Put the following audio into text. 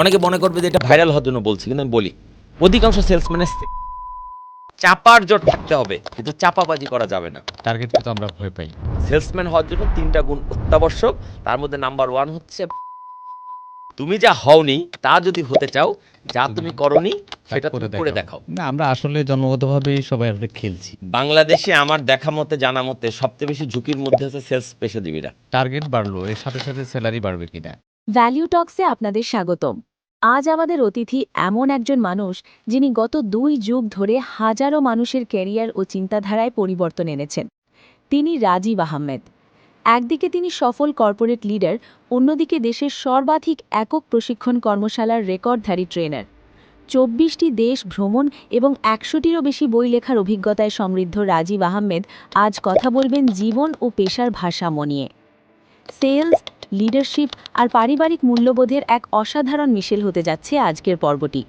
অনেকে মনে করবে যে এটা ভাইরাল হওয়ার জন্য বলছি কিন্তু আমি বলি। অধিকাংশ সেলসম্যানের চাপার জোর থাকতে হবে কিন্তু চাপাবাজি করা যাবে না। টার্গেটকে তো আমরা ভয় পাই। সেলসম্যান হওয়ার জন্য তিনটা গুণ অত্যাবশ্যক তার মধ্যে নাম্বার ওয়ান হচ্ছে তুমি যা হওনি তা যদি হতে চাও যা তুমি করনি সেটা তুমি করে দেখাও। না আমরা আসলে জন্মগতভাবেই সবাই আসলে খেলছি। বাংলাদেশে আমার দেখা মতে জানা মতে সবচেয়ে বেশি ঝুঁকির মধ্যে আছে সেলস পেশাজীবীরা। টার্গেট বাড়লো এর সাথে সাথে স্যালারি বাড়বে কিনা? ভ্যালিউ টক্সে আপনাদের স্বাগতম। আজ আমাদের অতিথি এমন একজন মানুষ যিনি গত দুই যুগ ধরে হাজারো মানুষের ক্যারিয়ার ও চিন্তাধারায় পরিবর্তন এনেছেন। তিনি রাজীব আহমেদ। একদিকে তিনি সফল কর্পোরেট লিডার, অন্যদিকে দেশের সর্বাধিক একক প্রশিক্ষণ কর্মশালার রেকর্ডধারী ট্রেনার। চব্বিশটি দেশ ভ্রমণ এবং একশোটিরও বেশি বই লেখার অভিজ্ঞতায় সমৃদ্ধ রাজীব আহমেদ আজ কথা বলবেন জীবন ও পেশার ভারসাম্য নিয়ে। সেলস লিডারশিপ আর পারিবারিক মূল্যবোধের এক অসাধারণ মিশেল হতে যাচ্ছে আজকের পর্বটি।